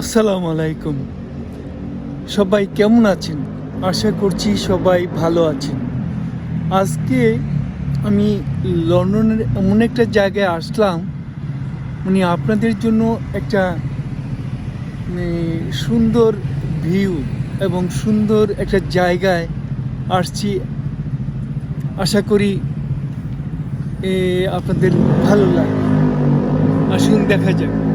আসসালামু আলাইকুম। সবাই কেমন আছেন? আশা করছি সবাই ভালো আছেন। আজকে আমি লন্ডনের এমন একটা জায়গায় আসলাম মানে আপনাদের জন্য একটা মানে, সুন্দর ভিউ এবং সুন্দর একটা জায়গায় আসছি। আশা করি আপনাদের ভালো লাগে আসুন দেখা যাক।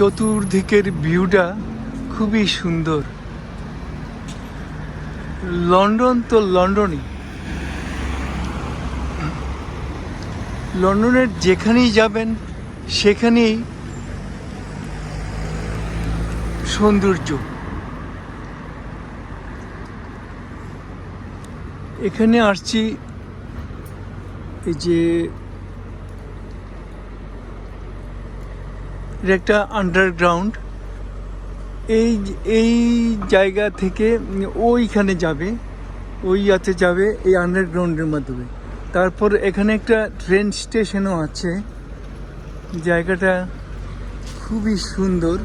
চতুর্দিকের ভিউটা খুবই সুন্দর। লন্ডন তো লন্ডনই। লন্ডনের যেখানেই যাবেন, সেখানেই সৌন্দর্য। এখানে আসছি, এই যে এটা একটা আন্ডারগ্রাউন্ড এই এই জায়গা থেকে ওইখানে যাবে, ওই ইয়াতে যাবে, এই আন্ডারগ্রাউন্ডের মাধ্যমে। তারপর এখানে একটা ট্রেন স্টেশনও আছে। জায়গাটা খুবই সুন্দর।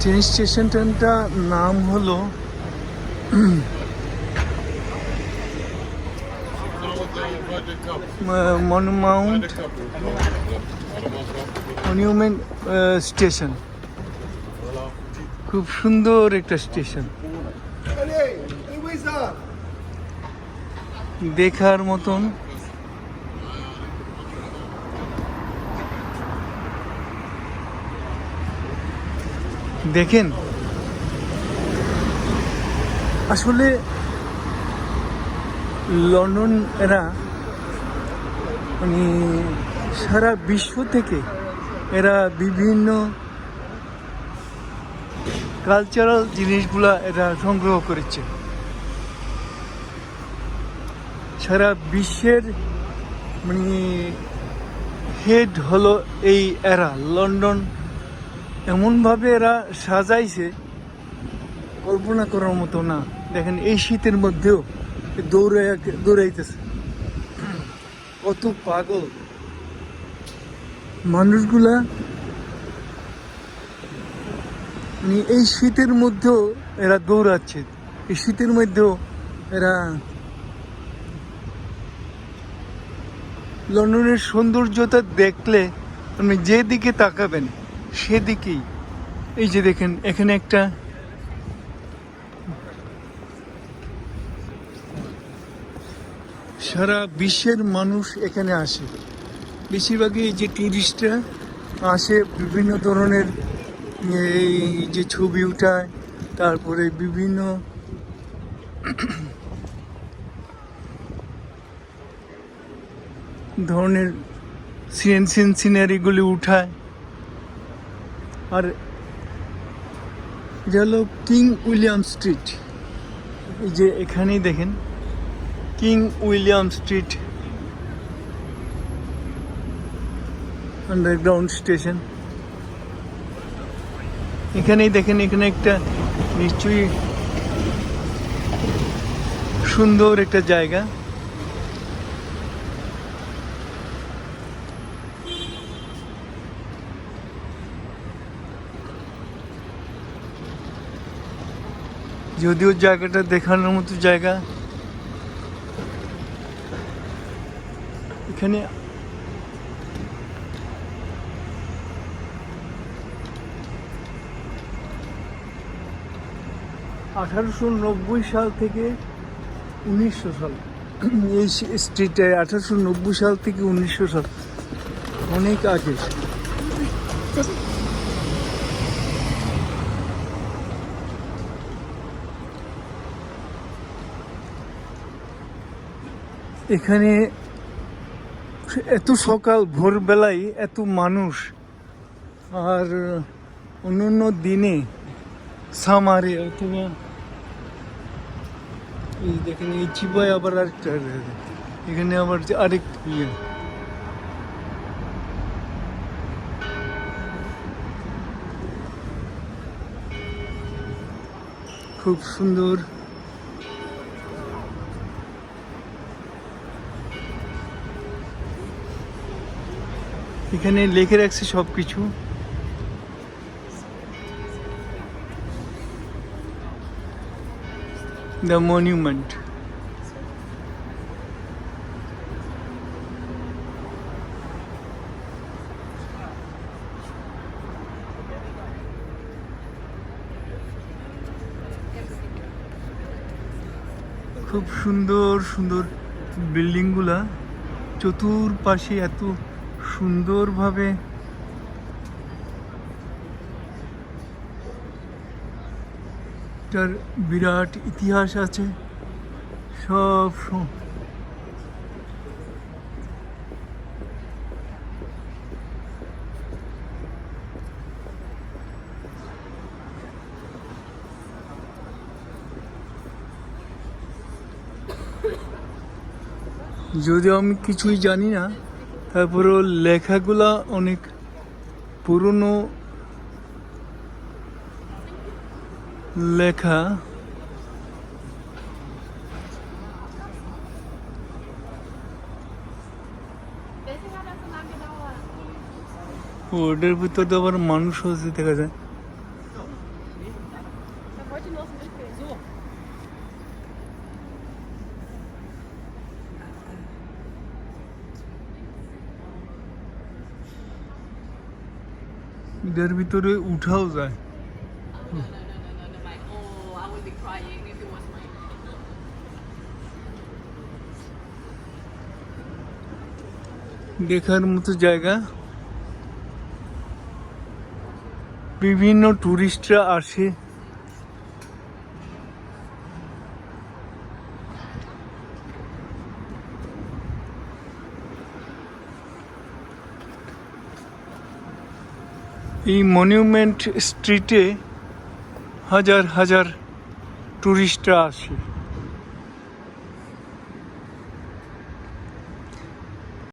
ট্রেন স্টেশনটা নাম হলো মনুমাউন্ট মনিউমেন্ট স্টেশন খুব সুন্দর একটা স্টেশন দেখার মতন। দেখেন। আসলে লন্ডন এরা মানে সারা বিশ্ব থেকে এরা বিভিন্ন কালচারাল জিনিসগুলা এরা সংগ্রহ করেছে। সারা বিশ্বের মানে হেড হলো এই এরা, লন্ডন। এমনভাবে এরা সাজাইছে, কল্পনা করার মতো না। দেখেন এই শীতের মধ্যেও দৌড়ে, দৌড়াইতেছে। কত পাগল। মানুষগুলা মানে এই শীতের মধ্যেও এরা দৌড়াচ্ছে। এই শীতের মধ্যেও এরা লন্ডনের সৌন্দর্যতা দেখলে আপনি যেদিকে তাকাবেন, সেদিকেই। এই যে দেখেন, এখানে একটা সারা বিশ্বের মানুষ এখানে আসে। বেশিরভাগই যে ট্যুরিস্টরা আসে বিভিন্ন ধরনের, এই যে ছবি উঠায়, তারপরে বিভিন্ন ধরনের সিন সিন সিনারিগুলি উঠায়। আর এটা হলো কিং উইলিয়াম স্ট্রিট এই যে এখানেই দেখেন। King William street underground station. এখানেই দেখেন, এখানে একটা নিশ্চয়ই সুন্দর একটা জায়গা। যদিও জায়গাটা দেখানোর মতো জায়গা এখানে আঠারোশো নব্বই সাল থেকে উনিশশো সাল। এই স্ট্রিটে আঠারোশো নব্বই সাল থেকে উনিশশো সাল। অনেক আগে। এখানে এত সকাল, ভোরবেলায় এত মানুষ, আর অন্য অন্য দিনে সামারে অথবা এই দেখেন, এই চিপায় আবার আরেকটা এখানে আবার আরেক ইয়ে। খুব সুন্দর। এখানে লেখে রাখছে সব কিছু দ্য মনিউমেন্ট খুব সুন্দর সুন্দর বিল্ডিংগুলা। চতুর্পাশে এত সুন্দরভাবে তার বিরাট ইতিহাস আছে। সব যদিও আমি কিছুই জানি না তারপরেও লেখাগুলা অনেক পুরনো লেখা. ওটার ভিতর তো আবার মানুষ হচ্ছে দেখা যায় if ভিতরে উঠাও যায়। দেখার মতো জায়গা। বিভিন্ন টুরিস্টরা আসে। এই মনিউমেন্ট স্ট্রিটে হাজার হাজার টুরিস্টরা আসে।